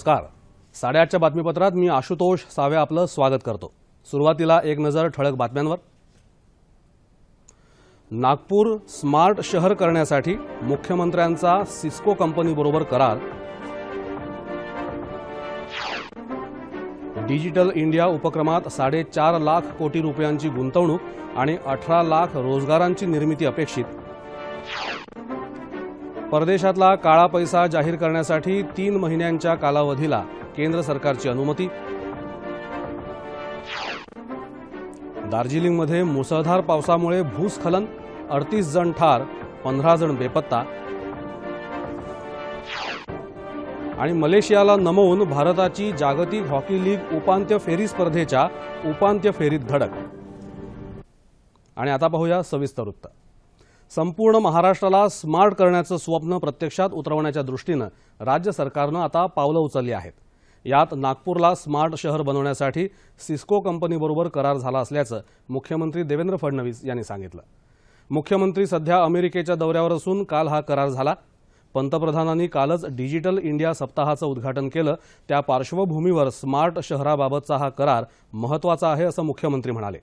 नमस्कार. साडेआठच्या बातमीपत्रात मी आशुतोष सावे आपलं स्वागत करतो. सुरुवातीला एक नजर ठळक बातम्यांवर. नागपूर स्मार्ट शहर करण्यासाठी मुख्यमंत्र्यांचा सिस्को कंपनीबरोबर करार. डिजिटल इंडिया उपक्रमात साडेचार लाख कोटी रुपयांची गुंतवणूक आणि अठरा लाख रोजगारांची निर्मिती अपेक्षित. परदेशातला काळा पैसा जाहीर करण्यासाठी तीन महिन्यांच्या कालावधीला केंद्र सरकारची अनुमती. दार्जिलिंगमध्ये मुसळधार पावसामुळे भूस्खलन अडतीस जण ठार पंधरा जण बेपत्ता. आणि मलेशियाला नमवून भारताची जागतिक हॉकी लीग उपांत्य फेरी स्पर्धेच्या उपांत्य फेरीत धडक. आणि आता पाहूया सविस्तर वृत्त. संपूर्ण महाराष्ट्राला स्मार्ट करण्याचं स्वप्न प्रत्यक्षात उतरवण्याच्या दृष्टीनं राज्य सरकारनं आता पावलं उचलली आहेत. यात नागपूरला स्मार्ट शहर बनवण्यासाठी सिस्को कंपनीबरोबर करार झाला असल्याचं मुख्यमंत्री देवेंद्र फडणवीस यांनी सांगितलं. मुख्यमंत्री सध्या अमेरिकेच्या दौऱ्यावर असून काल हा करार झाला. पंतप्रधानांनी कालच डिजिटल इंडिया सप्ताहाचं उद्घाटन केलं. त्या पार्श्वभूमीवर स्मार्ट शहराबाबतचा हा करार महत्त्वाचा आहे असं मुख्यमंत्री म्हणाले.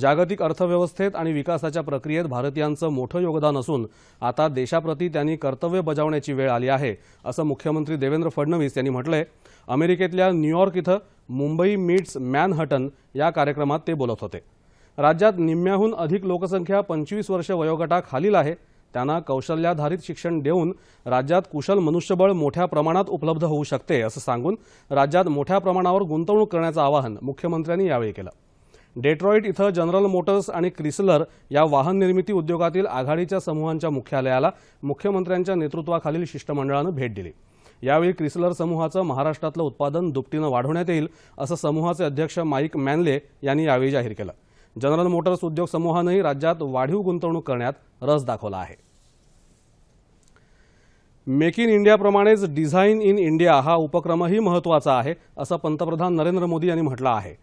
जागतिक अर्थव्यवस्थेत आणि विकासाच्या प्रक्रियेत भारतीयांचं मोठं योगदान असून आता देशाप्रती त्यांनी कर्तव्य बजावण्याची वेळ आली आहे असं मुख्यमंत्री देवेंद्र फडणवीस यांनी म्हटलंय. अमेरिकेतल्या न्यूयॉर्क इथं मुंबई मीट्स मॅनहटन या कार्यक्रमात ते बोलत होते. राज्यात निम्म्याहून अधिक लोकसंख्या पंचवीस वर्ष वयोगटाखालील आहे. त्यांना कौशल्याधारित शिक्षण देऊन राज्यात कुशल मनुष्यबळ मोठ्या प्रमाणात उपलब्ध होऊ शकते असं सांगून राज्यात मोठ्या प्रमाणावर गुंतवणूक करण्याचं आवाहन मुख्यमंत्र्यांनी यावेळी केलं. डेट्रॉईट इथं जनरल मोटर्स आणि क्रिसलर या वाहन निर्मिती उद्योगातील आघाडीच्या समूहांच्या मुख्यालयाला मुख्यमंत्र्यांच्या नेतृत्वाखालील शिष्टमंडळानं भेट दिली. यावेळी क्रिसलर समूहाचं महाराष्ट्रातलं उत्पादन दुपटीनं वाढवण्यात येईल असं समूहाचे अध्यक्ष माईक मॅनले यांनी यावेळी जाहीर केलं. जनरल मोटर्स उद्योग समूहानंही राज्यात वाढीव गुंतवणूक करण्यात रस दाखवला आहे. मेक इन इंडियाप्रमाणेच डिझाईन इन इंडिया हा उपक्रमही महत्त्वाचा आहे असं पंतप्रधान नरेंद्र मोदी यांनी म्हटलं आहे.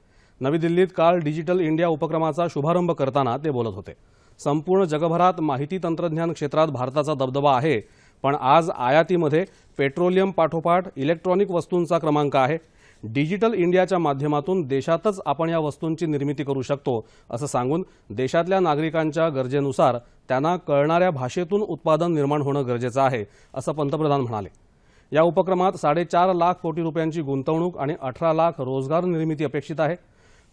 नवी दिल्लीत काल डिजिटल इंडिया उपक्रमाचा शुभारंभ करताना ते बोलत होते. संपूर्ण जगभरात माहिती तंत्रज्ञान क्षेत्रात भारताचा दबदबा आहे पण आज आयातीमध्ये पेट्रोलियम पाठोपाठ इलेक्ट्रॉनिक वस्तूंचा क्रमांक आहे. डिजिटल इंडियाच्या माध्यमातून देशातच आपण या वस्तूंची निर्मिती करू शकतो असं सांगून देशातल्या नागरिकांच्या गरजेनुसार त्यांना कळणाऱ्या भाषेतून उत्पादन निर्माण होणं गरजेचं आहे असं पंतप्रधान म्हणाले. या उपक्रमात साडेचार लाख कोटी रुपयांची गुंतवणूक आणि अठरा लाख रोजगार निर्मिती अपेक्षित आहे.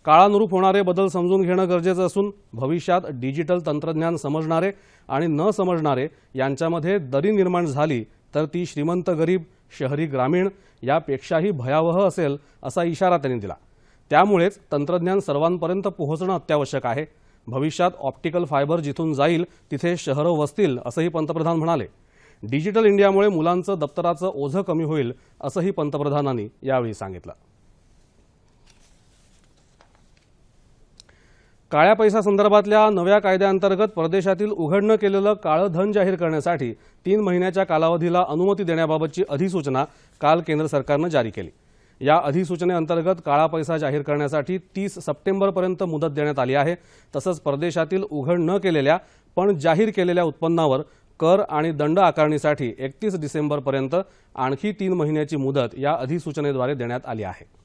काळानुरूप होणारे बदल समजून घेणं गरजेचं असून भविष्यात डिजिटल तंत्रज्ञान समजणारे आणि न समजणारे यांच्यामध्ये दरी निर्माण झाली तर ती श्रीमंत गरीब शहरी ग्रामीण यापेक्षाही भयावह असेल असा इशारा त्यांनी दिला. त्यामुळेच तंत्रज्ञान सर्वांपर्यंत पोहोचणं अत्यावश्यक आहे. भविष्यात ऑप्टिकल फायबर जिथून जाईल तिथे शहरं वसतील असंही पंतप्रधान म्हणाले. डिजिटल इंडियामुळे मुलांचं दप्तराचं ओझं कमी होईल असंही पंतप्रधानांनी यावेळी सांगितलं. काळ्या पैसा संदर्भातल्या नव्या कायद्याअंतर्गत परदेशातील उघड न केलेलं काळं धन जाहीर करण्यासाठी तीन महिन्याच्या कालावधीला अनुमती देण्याबाबतची अधिसूचना काल केंद्र सरकारनं जारी केली. या अधिसूचनेअंतर्गत काळा पैसा जाहीर करण्यासाठी तीस सप्टेंबरपर्यंत मुदत देण्यात आली आहे. तसंच परदेशातील उघड न केलेल्या पण जाहीर केलेल्या उत्पन्नावर कर आणि दंड आकारणीसाठी एकतीस डिसेंबरपर्यंत आणखी तीन महिन्याची मुदत या अधिसूचनेद्वारे देण्यात आली आहे.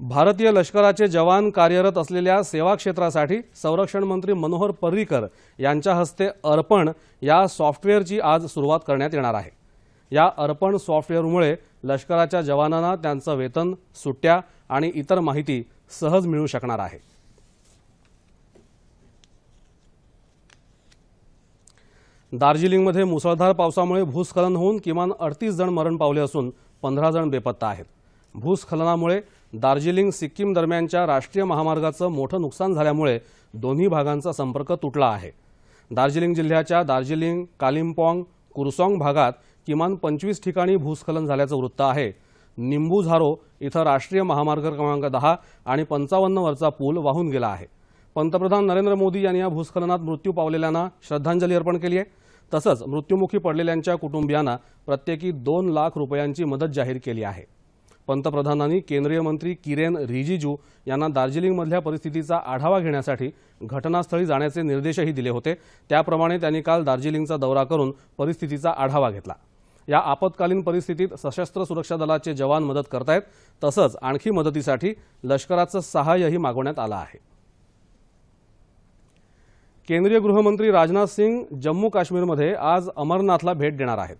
भारतीय लष्कराचे जवान कार्यरत असलेल्या सेवा क्षेत्रासाठी संरक्षण मंत्री मनोहर पर्रीकर यांच्या हस्ते अर्पण या सॉफ्टवेअरची आज सुरुवात करण्यात येणार आहे. या अर्पण सॉफ्टवेअरमुळे लष्कराच्या जवानांना त्यांचं वेतन सुट्ट्या आणि इतर माहिती सहज मिळू शकणार आहे. दार्जिलिंगमध्ये मुसळधार पावसामुळे भूस्खलन होऊन किमान अडतीस जण मरण पावले असून पंधरा जण बेपत्ता आहेत. भूस्खलनामुळे दार्जिलिंग सिक्कीम दरम्यानच्या राष्ट्रीय महामार्गाचं मोठं नुकसान झाल्यामुळे दोन्ही भागांचा संपर्क तुटला आहे. दार्जिलिंग जिल्ह्याच्या दार्जिलिंग कालिम्पाँग कुरसॉंग भागात किमान पंचवीस ठिकाणी भूस्खलन झाल्याचं वृत्त आहे. निंबू झारो इथं राष्ट्रीय महामार्ग क्रमांक दहा आणि पंचावन्नवरचा पूल वाहून गेला आहे. पंतप्रधान नरेंद्र मोदी यांनी या भूस्खलनात मृत्यू पावलेल्यांना श्रद्धांजली अर्पण केली आहे. तसंच मृत्युमुखी पडलेल्यांच्या कुटुंबियांना प्रत्येकी दोन लाख रुपयांची मदत जाहीर केली आहे. पंतप्रधानांनी केंद्रीय मंत्री किरेन रिजिजू यांना दार्जिलिंगमधल्या परिस्थितीचा आढावा घेण्यासाठी घटनास्थळी जाण्याचे निर्देशही दिले होते. त्याप्रमाणे त्यांनी काल दार्जिलिंगचा दौरा करून परिस्थितीचा आढावा घेतला. या आपत्कालीन परिस्थितीत सशस्त्र सुरक्षा दलाचे जवान मदत करतायत तसंच आणखी मदतीसाठी लष्कराचं सहाय्यही मागवण्यात आलं आहे. केंद्रीय गृहमंत्री राजनाथ सिंग जम्मू काश्मीरमध्ये आज अमरनाथला भेट देणार आहेत.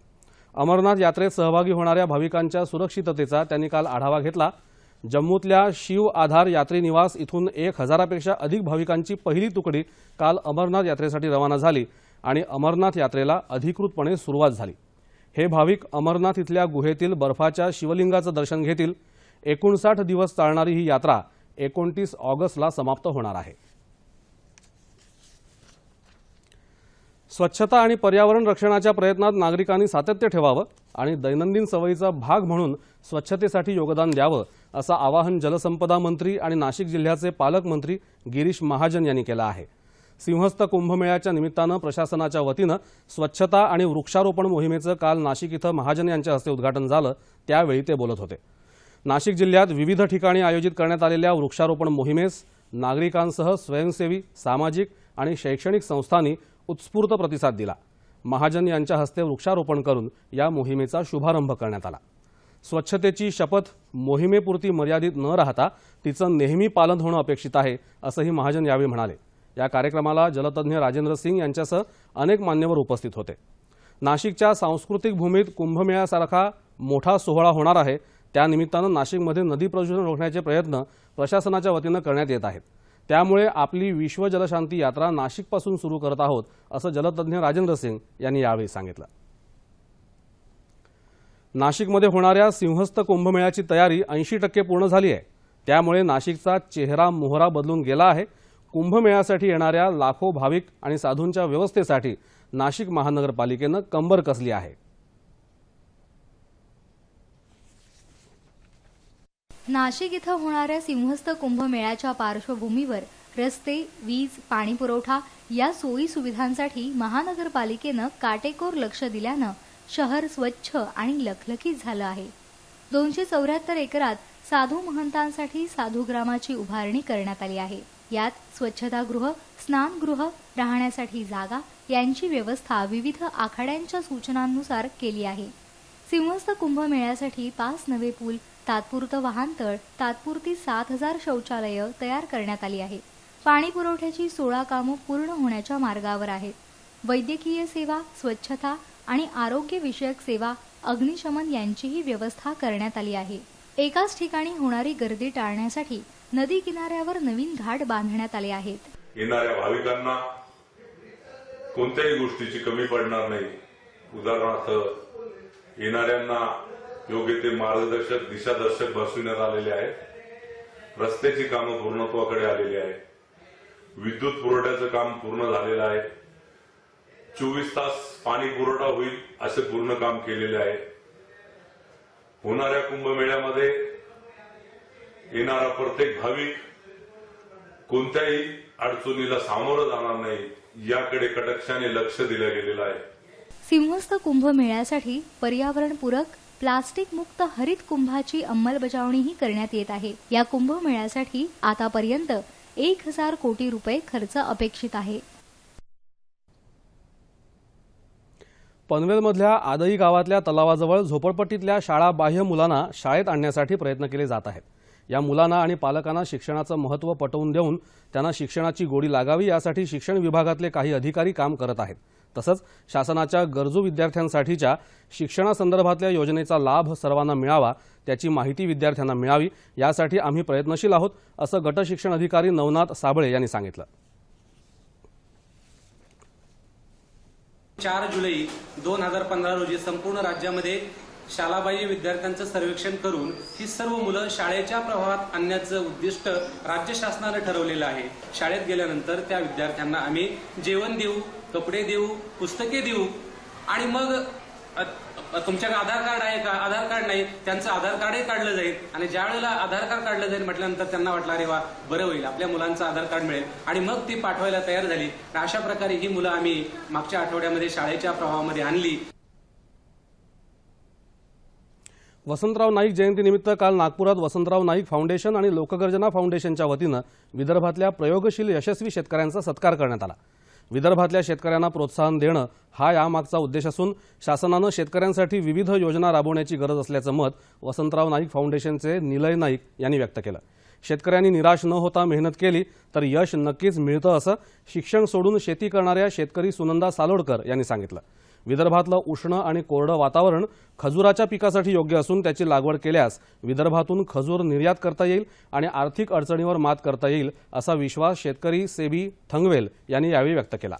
अमरनाथ यात्रेत सहभागी होणाऱ्या भाविकांच्या सुरक्षिततेचा त्यांनी काल आढावा घेतला. जम्मूतल्या शिव आधार यात्रीनिवास इथून एक हजारापेक्षा अधिक भाविकांची पहिली तुकडी काल अमरनाथ यात्रेसाठी रवाना झाली आणि अमरनाथ यात्रेला अधिकृतपणे सुरुवात झाली. हे भाविक अमरनाथ इथल्या गुहेतील बर्फाच्या शिवलिंगाचं दर्शन घेतील. एकोणसाठ दिवस चालणारी ही यात्रा एकोणतीस ऑगस्टला समाप्त होणार आहे. स्वच्छता आणि पर्यावरण रक्षणाच्या प्रयत्नात नागरिकांनी सातत्य ठेवावं आणि दैनंदिन सवयीचा भाग म्हणून स्वच्छतेसाठी योगदान द्यावं असं आवाहन जलसंपदा मंत्री आणि नाशिक जिल्ह्याचे पालकमंत्री गिरीश महाजन यांनी केलं आहे. सिंहस्थ कुंभमेळ्याच्या निमित्तानं प्रशासनाच्या वतीनं स्वच्छता आणि वृक्षारोपण मोहिमेचं काल नाशिक इथं महाजन यांच्या हस्ते उद्घाटन झालं त्यावेळी ते बोलत होते. नाशिक जिल्ह्यात विविध ठिकाणी आयोजित करण्यात आलेल्या वृक्षारोपण मोहिमेस नागरिकांसह स्वयंसेवी सामाजिक आणि शैक्षणिक संस्थांनी उत्स्फूर्त प्रतिसाद दिला. महाजन यांच्या हस्ते वृक्षारोपण करून या मोहिमेचा शुभारंभ करण्यात आला. स्वच्छतेची शपथ मोहिमेपुरती मर्यादित न राहता तिचं नेहमी पालन होणं अपेक्षित आहे असंही महाजन यावेळी म्हणाले. या कार्यक्रमाला जलतज्ञ राजेंद्र सिंग यांच्यासह अनेक मान्यवर उपस्थित होते. नाशिकच्या सांस्कृतिक भूमीत कुंभमेळ्यासारखा मोठा सोहळा होणार आहे. त्यानिमित्तानं नाशिकमध्ये नदी प्रदूषण रोखण्याचे प्रयत्न प्रशासनाच्या वतीनं करण्यात येत आहेत. त्यामुळे आपली विश्व जलशांती यात्रा नाशिकपासून सुरू करत आहोत असं जलतज्ञ राजेंद्र सिंग यांनी यावेळी सांगितलं. नाशिकमध्ये होणाऱ्या सिंहस्थ कुंभमेळ्याची तयारी ऐंशी टक्के पूर्ण झाली आहे. त्यामुळे नाशिकचा चेहरा मोहरा बदलून गेला आहे. कुंभमेळ्यासाठी येणाऱ्या लाखो भाविक आणि साधूंच्या व्यवस्थेसाठी नाशिक महानगरपालिकेनं कंबर कसली आहे. नाशिक इथं होणाऱ्या सिंहस्थ कुंभमेळ्याच्या पार्श्वभूमीवर रस्ते वीज पाणीपुरवठा या सोयी सुविधांसाठी महानगरपालिकेनं काटेकोर लक्ष दिल्यानं शहर स्वच्छ आणि लखलखीत झालं आहे. दोनशे चौऱ्याहत्तर एकरात साधू महंतांसाठी साधूग्रामाची उभारणी करण्यात आली आहे. यात स्वच्छतागृह स्नानगृह राहण्यासाठी जागा यांची व्यवस्था विविध आखाड्यांच्या सूचनांनुसार केली आहे. सिंहस्थ कुंभमेळ्यासाठी पाच नवे पूल तात्पुरतं वाहनतळ तात्पुरती सात हजार शौचालयं तयार करण्यात आली आहेत पाणी पुरवठ्याची सोळा कामं पूर्ण होण्याच्या मार्गावर आहेत वैद्यकीय सेवा स्वच्छता आणि आरोग्य विषयक सेवा अग्निशमन यांचीही व्यवस्था करण्यात आली आहे. एकाच ठिकाणी होणारी गर्दी टाळण्यासाठी नदी किनाऱ्यावर नवीन घाट बांधण्यात आले आहेत. येणाऱ्या भाविकांना कोणत्याही गोष्टीची कमी पडणार नाही. उदाहरणार्थ येणाऱ्यांना योग्य ते मार्गदर्शक दिशादर्शक बसविण्यात आलेले आहेत. रस्त्याची कामं पूर्णत्वाकडे आलेली आहे विद्युत पुरवठ्याचं काम पूर्ण झालेलं आहे. चोवीस तास पाणी पुरवठा होईल असे पूर्ण काम केलेले आहे. होणाऱ्या कुंभमेळ्यामध्ये येणारा प्रत्येक भाविक कोणत्याही अडचणीला सामोरं जाणार नाही याकडे कटाक्षाने लक्ष दिलं गेलेलं आहे. सिंहस्थ कुंभमेळ्यासाठी पर्यावरणपूरक प्लास्टिक मुक्त हरित कुंभाची अंमलबजावणीही करण्यात येत आहे. या कुंभमेळ्यासाठी आतापर्यंत एक हजार कोटी रुपये खर्च अपेक्षित आहे. पनवेलमधल्या आदई गावातल्या तलावाजवळ झोपडपट्टीतल्या शाळाबाह्य मुलांना शाळेत आणण्यासाठी प्रयत्न केले जात आहेत. या मुलांना आणि पालकांना शिक्षणाचं महत्त्व पटवून देऊन त्यांना शिक्षणाची गोडी लागावी यासाठी शिक्षण विभागातले काही अधिकारी काम करत आहेत. तसंच शासनाच्या गरजू विद्यार्थ्यांसाठीच्या शिक्षणासंदर्भातल्या योजनेचा लाभ सर्वांना मिळावा त्याची माहिती विद्यार्थ्यांना मिळावी यासाठी आम्ही प्रयत्नशील आहोत असं गट शिक्षण अधिकारी नवनाथ साबळे यांनी सांगितलं. चार जुलै दोन हजार पंधरा रोजी संपूर्ण राज्यामध्ये शालाबाह्य विद्यार्थ्यांचं सर्वेक्षण करून ही सर्व मुलं शाळेच्या प्रवाहात आणण्याचं उद्दिष्ट राज्य शासनानं ठरवलेलं आहे. शाळेत गेल्यानंतर त्या विद्यार्थ्यांना आम्ही जेवण देऊ कपडे देऊ पुस्तके देऊ आणि मग तुमच्याकडे आधार कार्ड आहे का? आधार कार्ड नाही त्यांचं आधार कार्डही काढलं जाईल. आणि ज्या वेळेला आधार कार्ड काढलं जाईल म्हटल्यानंतर त्यांना वाटलं अरे वा बरं होईल आपल्या मुलांचं आधार कार्ड मिळेल. आणि मग ती पाठवायला तयार झाली. अशा प्रकारे ही मुलं आम्ही मागच्या आठवड्यामध्ये शाळेच्या प्रवाहामध्ये आणली. वसंतराव नाईक जयंतीनिमित्त काल नागपुरात वसंतराव नाईक फाउंडेशन आणि लोकगर्जना फाउंडेशनच्या वतीनं विदर्भातल्या प्रयोगशील यशस्वी शेतकऱ्यांचा सत्कार करण्यात आला. विदर्भातल्या शेतकऱ्यांना प्रोत्साहन देणं हा यामागचा उद्देश असून शासनानं शेतकऱ्यांसाठी विविध योजना राबवण्याची गरज असल्याचं मत वसंतराव नाईक फाउंडेशनचे निलय नाईक यांनी व्यक्त केलं. शेतकऱ्यांनी निराश न होता मेहनत केली तर यश नक्कीच मिळतं असं शिक्षण सोडून शेती करणाऱ्या शेतकरी सुनंदा सालोडकर यांनी सांगितलं. विदर्भातलं उष्ण आणि कोरडं वातावरण खजुराच्या पिकासाठी योग्य असून त्याची लागवड केल्यास विदर्भातून खजूर निर्यात करता येईल आणि आर्थिक अडचणीवर मात करता येईल असा विश्वास शेतकरी सेबी थंगवेल यांनी यावेळी व्यक्त केला.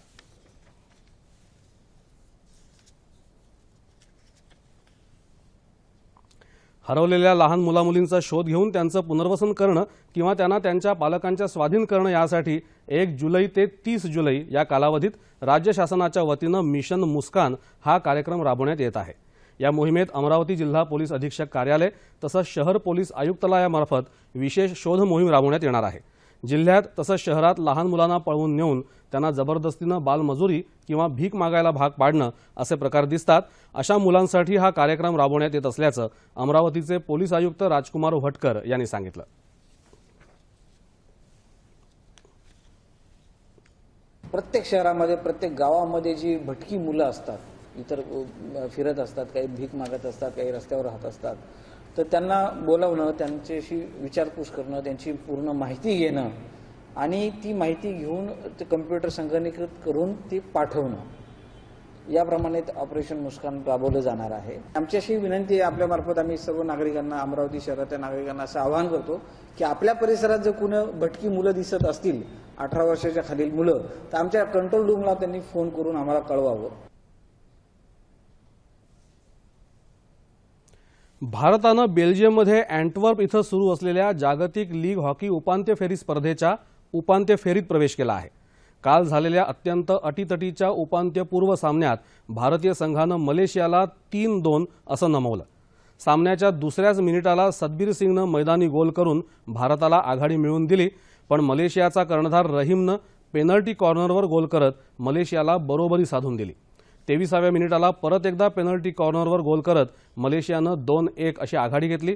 हरवलेल्या लहान मुलामुलींचा शोध घेऊन त्यांचं पुनर्वसन करणं किंवा त्यांना त्यांच्या पालकांच्या स्वाधीन करणं यासाठी एक जुलै ते तीस जुलै या कालावधीत राज्य शासनाच्या वतीनं मिशन मुस्कान हा कार्यक्रम राबवण्यात येत आहे. या मोहिमेत अमरावती जिल्हा पोलीस अधीक्षक कार्यालय तसंच शहर पोलीस आयुक्तालयामार्फत विशेष शोध मोहीम राबवण्यात येणार आहे. जिल्ह्यात तसंच शहरात लहान मुलांना पळवून नेऊन त्यांना जबरदस्तीनं बालमजुरी किंवा भीक मागायला भाग पाडणं असे प्रकार दिसतात. अशा मुलांसाठी हा कार्यक्रम राबवण्यात येत असल्याचं अमरावतीचे पोलीस आयुक्त राजकुमार भटकर यांनी सांगितलं. प्रत्येक शहरामध्ये प्रत्येक गावामध्ये जी भटकी मुलं असतात इतर फिरत असतात काही भीक मागत असतात काही रस्त्यावर राहत असतात तर त्यांना बोलावणं त्यांच्याशी विचारपूस करणं त्यांची पूर्ण माहिती घेणं आणि ती माहिती घेऊन ते कम्प्युटर संगणकीकृत करून ती पाठवणं. याप्रमाणे ऑपरेशन मुस्कान राबवलं जाणार आहे. आमच्याशी विनंती आहे आपल्यामार्फत आम्ही सर्व नागरिकांना अमरावती शहरातल्या नागरिकांना असं आवाहन करतो की आपल्या परिसरात जर कुणा भटकी मुलं दिसत असतील अठरा वर्षाच्या खालील मुलं तर आमच्या कंट्रोल रूमला त्यांनी फोन करून आम्हाला कळवावं. भारतानं बेल्जियममध्ये अँटवर्प इथं सुरू असलेल्या जागतिक लीग हॉकी उपांत्य फेरी स्पर्धेच्या उपांत्य फेरीत प्रवेश केला आहे. काल झालेल्या अत्यंत अटीतटीच्या उपांत्यपूर्व सामन्यात भारतीय संघानं मलेशियाला तीन दोन असं नमवलं. सामन्याच्या दुसऱ्याच मिनिटाला सद्बीर सिंगनं मैदानी गोल करून भारताला आघाडी मिळवून दिली पण मलेशियाचा कर्णधार रहीमनं पेनल्टी कॉर्नरवर गोल करत मलेशियाला बरोबरी साधून दिली. तेविसाव्या मिनिटाला परत एकदा पेनल्टी कॉर्नरवर गोल करत मलेशियानं दोन एक अशी आघाडी घेतली.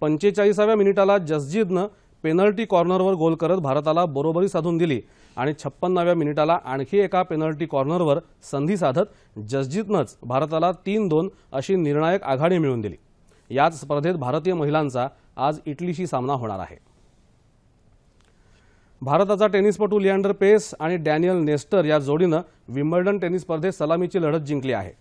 पंचेचाळीसाव्या मिनिटाला जसजीदनं पेनल्टी कॉर्नरवर गोल करत भारताला बरोबरी साधून दिली आणि छप्पन्नाव्या मिनिटाला आणखी एका पेनल्टी कॉर्नरवर संधी साधत जसजीतनंच भारताला तीन दोन अशी निर्णायक आघाडी मिळवून दिली. याच स्पर्धेत भारतीय महिलांचा आज इटलीशी सामना होणार आहे. भारताचा टेनिसपटू लिअँडर पेस आणि डॅनियल नेस्टर या जोडीनं विम्बल्डन टेनिस स्पर्धेत सलामीची लढत जिंकली आहे.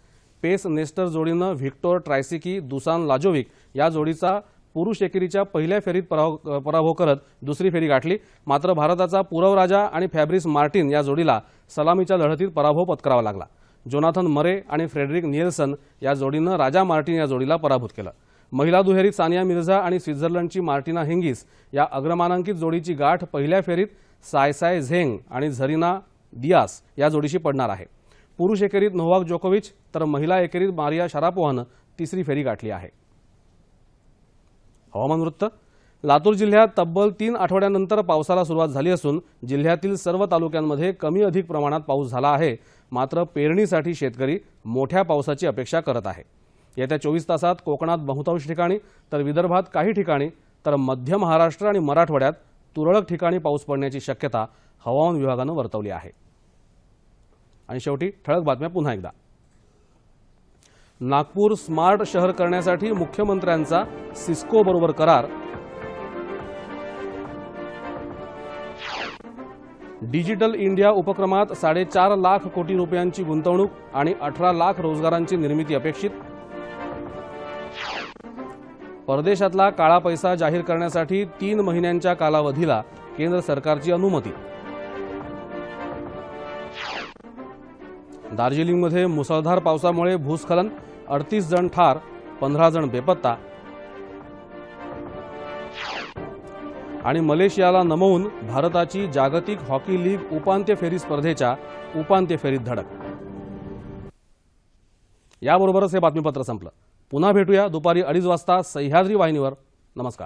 पेस नेस्टर जोडीनं व्हिक्टोर ट्रायसिकी दुसान लाजोविक या जोडीचा पुरुष एकेरीच्या पहिल्या फेरीत पराभव पराभव करत दुसरी फेरी गाठली. मात्र भारताचा पुरव राजा आणि फॅब्रिस मार्टिन या जोडीला सलामीच्या लढतीत पराभव पत्करावा लागला. जोनाथन मरे आणि फ्रेडरिक निएल्सन या जोडीनं राजा मार्टिन या जोडीला पराभूत केलं. महिला दुहेरीत सानिया मिर्झा आणि स्वित्झर्लंडची मार्टिना हिंगिस या अग्रमानांकित जोडीची गाठ पहिल्या फेरीत सायसाय झेंग आणि झरीना दियास या जोडीशी पडणार आहे. पुरुष एकेरीत नोवाक जोकोविच तर महिला एकेरीत मारिया शारापोव्हानं तिसरी फेरी गाठली आहे. हवामान वृत्त. लातूर जिल्ह्यात तब्बल तीन आठवड्यानंतर पावसाला सुरुवात झाली असून जिल्ह्यातील सर्व तालुक्यांमध्ये कमी अधिक प्रमाणात पाऊस झाला आहे. मात्र पेरणीसाठी शेतकरी मोठ्या पावसाची अपेक्षा करत आहे. येत्या चोवीस तासात कोकणात बहुतांश ठिकाणी तर विदर्भात काही ठिकाणी तर मध्य महाराष्ट्र आणि मराठवाड्यात तुरळक ठिकाणी पाऊस पडण्याची शक्यता हवामान विभागानं वर्तवली आहे. आणि शेवटी ठळक बातम्या पुन्हा एकदा. नागपूर स्मार्ट शहर करण्यासाठी मुख्यमंत्र्यांचा सिस्को बरोबर करार. डिजिटल इंडिया उपक्रमात साडेचार लाख कोटी रुपयांची गुंतवणूक आणि अठरा लाख रोजगारांची निर्मिती अपेक्षित परदेशातला काळा पैसा जाहीर करण्यासाठी तीन महिन्यांच्या कालावधीला केंद्र सरकारची अनुमती. दार्जिलिंगमध्ये मुसळधार पावसामुळे भूस्खलन अडतीस जण ठार पंधरा जण बेपत्ता. आणि मलेशियाला नमवून भारताची जागतिक हॉकी लीग उपांत्य फेरी स्पर्धेच्या उपांत्य फेरीत धडक. याबरोबरच हे बातमीपत्र संपलं. पुन्हा भेटूया दुपारी अडीच वाजता सह्याद्री वाहिनीवर. नमस्कार.